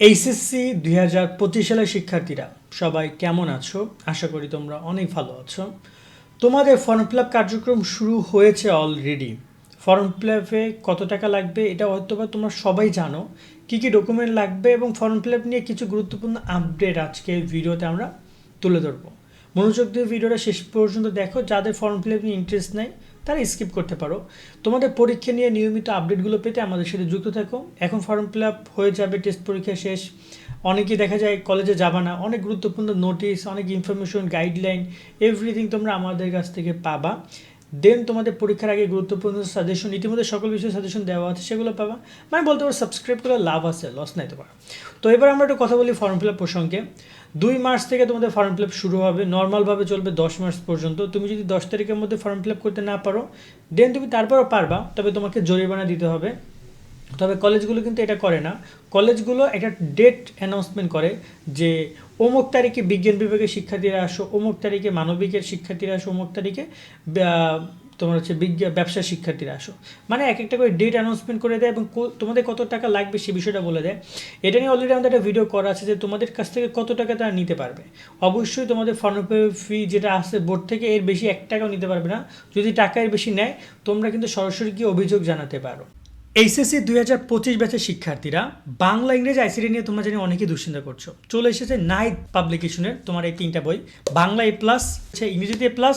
HSC দুই হাজার পঁচিশ সালের শিক্ষার্থীরা, সবাই কেমন আছো? আশা করি তোমরা অনেক ভালো আছো। তোমাদের ফর্ম ফিল আপ কার্যক্রম শুরু হয়েছে অলরেডি ফর্ম ফিল আপে কত টাকা লাগবে এটা হয়তো বা তোমরা সবাই জানো। কী কী ডকুমেন্ট লাগবে এবং ফর্ম ফিল আপ নিয়ে কিছু গুরুত্বপূর্ণ আপডেট আজকে ভিডিওতে আমরা তুলে ধরবো। মনোযোগ দিয়ে ভিডিওটা শেষ পর্যন্ত দেখো। যাদের ফর্ম ফিল আপ নিয়ে ইন্টারেস্ট নেই তারা স্কিপ করতে পারো। তোমাদের পরীক্ষা নিয়ে নিয়মিত আপডেটগুলো পেতে আমাদের সাথে যুক্ত থাকো। এখন ফর্ম ফিল আপ হয়ে যাবে টেস্ট পরীক্ষা শেষ। অনেকেই দেখা যায় কলেজে যাবা না। অনেক গুরুত্বপূর্ণ নোটিশ অনেক ইনফরমেশন গাইডলাইন এভরিথিং তোমরা আমাদের কাছ থেকে পাবা। দেন তোমাদের পরীক্ষার আগে গুরুত্বপূর্ণ সাজেশন ইতিমধ্যে সকল বিষয়ে সাজেশন দেওয়া আছে, সেগুলো পাবা। মানে বলতে পারো সাবস্ক্রাইব করে লাভ আছে লস নাই তোমার। তো এবার আমরা একটু কথা বলি ফর্ম ফিল আপ প্রসঙ্গে। দুই মার্চ থেকে তোমাদের ফর্ম ফিল আপ শুরু হবে নর্মালভাবে চলবে দশ মার্চ পর্যন্ত। তুমি যদি দশ তারিখের মধ্যে ফর্ম ফিল আপ করতে না পারো দেন তুমি তারপরও পারবা, তবে তোমাকে জরিমানা দিতে হবে। তবে কলেজগুলো কিন্তু এটা করে না। কলেজগুলো একটা ডেট অ্যানাউন্সমেন্ট করে যে অমুক তারিখে বিজ্ঞান বিভাগের শিক্ষার্থীরা আসো, অমুক তারিখে মানবিকের শিক্ষার্থীরা আসো, অমুক তারিখে তোমার হচ্ছে বিজ্ঞান ব্যবসা শিক্ষার্থীরা আসো। মানে এক একটা করে ডেট অ্যানাউন্সমেন্ট করে দেয় এবং তোমাদের কত টাকা লাগবে সে বিষয়টা বলে দেয়। এটা নিয়ে অলরেডি আমাদের একটা ভিডিও করা আছে যে তোমাদের কাছ থেকে কত টাকা তারা নিতে পারবে। অবশ্যই তোমাদের ফর্ম ফি যেটা আসছে বোর্ড থেকে, এর বেশি এক টাকাও নিতে পারবে না। যদি টাকা এর বেশি নেয়, তোমরা কিন্তু সরাসরি গিয়ে অভিযোগ জানাতে পারো। এইচএসসি দুই হাজার পঁচিশ ব্যাচের শিক্ষার্থীরা বাংলা, ইংরেজি আইসিডি নিয়ে তোমরা জানি অনেকেই দুশ্চিন্তা করছ। চলে এসেছে নাইট পাবলিকেশনের তোমার এই তিনটা বই। বাংলা এ প্লাস ইংরেজিতে এ প্লাস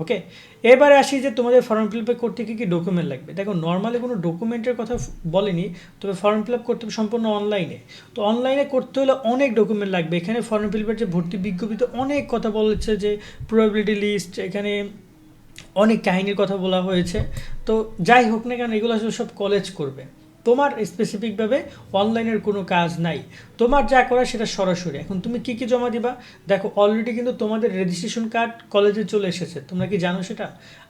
ওকে এবারে আসি যে তোমাদের ফর্ম ফিল আপ করতে কী কী ডকুমেন্ট লাগবে? দেখো নর্মালি কোনো ডকুমেন্টের কথা বলেনি, তবে ফর্ম ফিল আপ করতে হবে সম্পূর্ণ অনলাইনে তো অনলাইনে করতে হলে অনেক ডকুমেন্ট লাগবে। এখানে ফর্ম ফিল আপের যে ভর্তি বিজ্ঞপ্তিতে অনেক কথা বলেছে যে প্রবাবিলিটি লিস্ট এখানে অনেক কাহিনীর কথা বলা হয়েছে। তো যাই হোক না কেন, এগুলো আসলে সব কলেজ করবে। তোমার স্পেসিফিকভাবে অনলাইনের কোনো কাজ নাই। তোমার যা করা সেটা সরাসরি। এখন তুমি কি কি জমা দিবা? দেখো অলরেডি কিন্তু তোমাদের রেজিস্ট্রেশন কার্ড কলেজে চলে এসেছে। তোমরা কি জানো সেটা?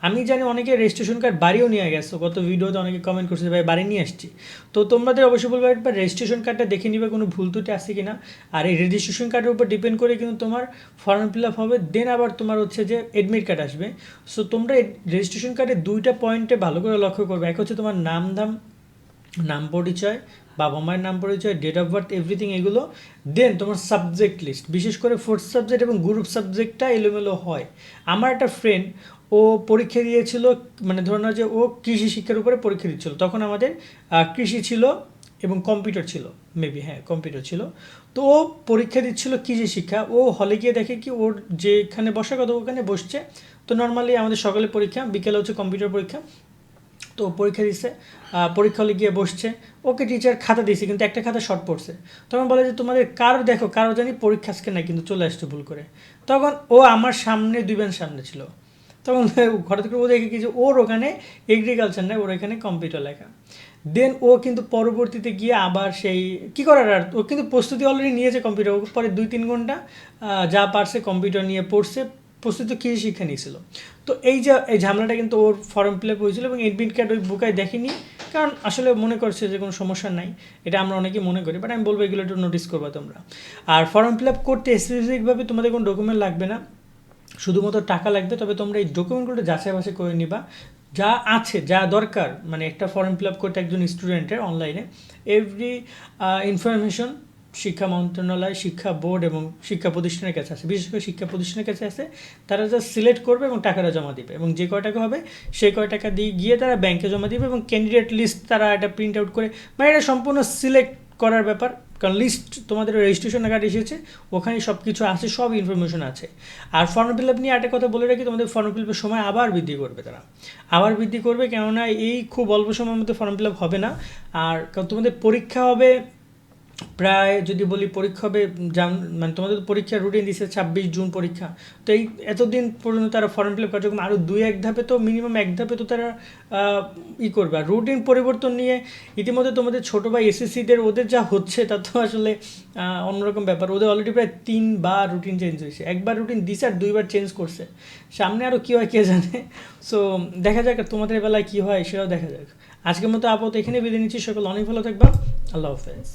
আমি জানি অনেকে রেজিস্ট্রেশন কার্ড বাড়িও নিয়ে গেছো। গত ভিডিওতে অনেকে কমেন্ট করছে ভাই, বাড়ি নিয়ে আসছি। তো তোমাদের অবশ্যই বলব একবার রেজিস্ট্রেশন কার্ডটা দেখে নিবে, কোনো ভুল ত্রুটি আছে কিনা? আর এই রেজিস্ট্রেশন কার্ডের উপর ডিপেন্ড করে কিন্তু তোমার ফর্ম ফিল আপ হবে। দেন আবার তোমার হচ্ছে যে এডমিট কার্ড আসবে। সো তোমরা রেজিস্ট্রেশন কার্ডে দুইটা পয়েন্টে ভালো করে লক্ষ্য করবে। এক হচ্ছে তোমার নাম দাম নাম পরিচয়, বাবা মায়ের নাম পরিচয় ডেট অফ বার্থ এভরিথিং এগুলো দেন তোমার সাবজেক্ট লিস্ট বিশেষ করে ফোর্থ সাবজেক্ট এবং গ্রুপ সাবজেক্টটা এলোমেলো হয়। আমার একটা ফ্রেন্ড ও পরীক্ষা দিয়েছিল মানে ধরো না যে ও কৃষি শিক্ষার উপরে পরীক্ষা দিচ্ছিল। তখন আমাদের কৃষি ছিল এবং কম্পিউটার ছিল মেবি হ্যাঁ কম্পিউটার ছিল। তো ও পরীক্ষা দিচ্ছিল কৃষি শিক্ষা, ও হলে গিয়ে দেখে কি ওর যেখানে বসার কথা ওখানে বসছে। তো নর্মালি আমাদের সকালে পরীক্ষা, বিকেলে হচ্ছে কম্পিউটার পরীক্ষা। তো পরীক্ষা দিচ্ছে পরীক্ষা হলে গিয়ে বসছে। ওকে টিচার খাতা দিয়েছে, কিন্তু একটা খাতা শর্ট পড়ছে। তখন বলে যে, তোমাদের কারও দেখো, কারও জানি পরীক্ষা আজকে নাই, কিন্তু চলে আসছে ভুল করে। তখন ও আমার সামনে, দুই বেন সামনে ছিল। তখন ঘর থেকে ও দেখে কি যে, ওর ওখানে এগ্রিকালচার নেই, ওর এখানে কম্পিউটার লেখা। দেন ও কিন্তু পরবর্তীতে গিয়ে আবার সেই, কী করার আর? ও কিন্তু প্রস্তুতি অলরেডি নিয়েছে কম্পিউটার পরে দুই তিন ঘণ্টা যা পারছে কম্পিউটার নিয়ে পড়ছে। প্রস্তুত কৃষি শিক্ষা নিয়েছিল? তো এই যে, এই ঝামেলাটা কিন্তু ওর ফর্ম ফিল আপ হয়েছিল এবং এডমিট কার্ড ওই বুকায় দেখেনি। কারণ আসলে মনে করছে যে কোনো সমস্যা নাই। এটা আমরা অনেকেই মনে করি বাট আমি বলব এগুলো একটু নোটিস করবা তোমরা। আর ফর্ম ফিল আপ করতে স্পেসিফিকভাবে তোমাদের কোনো ডকুমেন্ট লাগবে না। শুধুমাত্র টাকা লাগবে, তবে তোমরা এই ডকুমেন্টগুলো যাচাই বাছাই করে নিবা। যা আছে, যা দরকার মানে একটা ফর্ম ফিল আপ করতে একজন স্টুডেন্টের অনলাইনে এভরি ইনফরমেশন শিক্ষা মন্ত্রণালয়, শিক্ষা বোর্ড এবং শিক্ষা প্রতিষ্ঠানের কাছে আছে। বিশেষ করে শিক্ষা প্রতিষ্ঠানের কাছে আছে, তারা যা সিলেক্ট করবে এবং টাকাটা জমা দিবে এবং যে কয় টাকা হবে, সেই কয় টাকা দিয়ে গিয়ে তারা ব্যাংকে জমা দিবে এবং ক্যান্ডিডেট লিস্ট তারা এটা প্রিন্ট আউট করে মানে এটা সম্পূর্ণ সিলেক্ট করার ব্যাপার। কারণ লিস্ট তোমাদের রেজিস্ট্রেশন কার্ড এসেছে, ওখানে সব কিছু আছে, সব ইনফরমেশন আছে। আর ফর্ম ফিল আপ নিয়ে একটা কথা বলে রাখি, তোমাদের ফর্ম ফিল আপের সময় আবার বৃদ্ধি করবে তারা। আবার বৃদ্ধি করবে কেননা এই খুব অল্প সময়ের মধ্যে ফর্ম ফিল আপ হবে না। আর তোমাদের পরীক্ষা হবে প্রায় যদি বলি পরীক্ষা হবে জান মানে তোমাদের পরীক্ষার রুটিন দিচ্ছে ছাব্বিশ জুন পরীক্ষা। তো এই এতদিন পর্যন্ত তারা ফর্ম ফিল আপ কার্যক্রম আরও দুই এক ধাপে তো মিনিমাম এক ধাপে তো তারা ই করবে। আর রুটিন পরিবর্তন নিয়ে ইতিমধ্যে তোমাদের ছোটো ভাই এসএসসিদের ওদের যা হচ্ছে, তা তো আসলে অন্যরকম ব্যাপার। ওদের অলরেডি প্রায় তিনবার রুটিন চেঞ্জ হয়েছে। একবার রুটিন দিছে আর দুইবার চেঞ্জ করছে। সামনে আরও কী হয় কে জানে? সো দেখা যাক তোমাদের বেলায় কী হয়, সেটাও দেখা যাক। আজকের মতো আপাতত এখানে বিদায় নিচ্ছি। সকল অনেক ভালো থাকবা। আল্লাহ হাফেজ।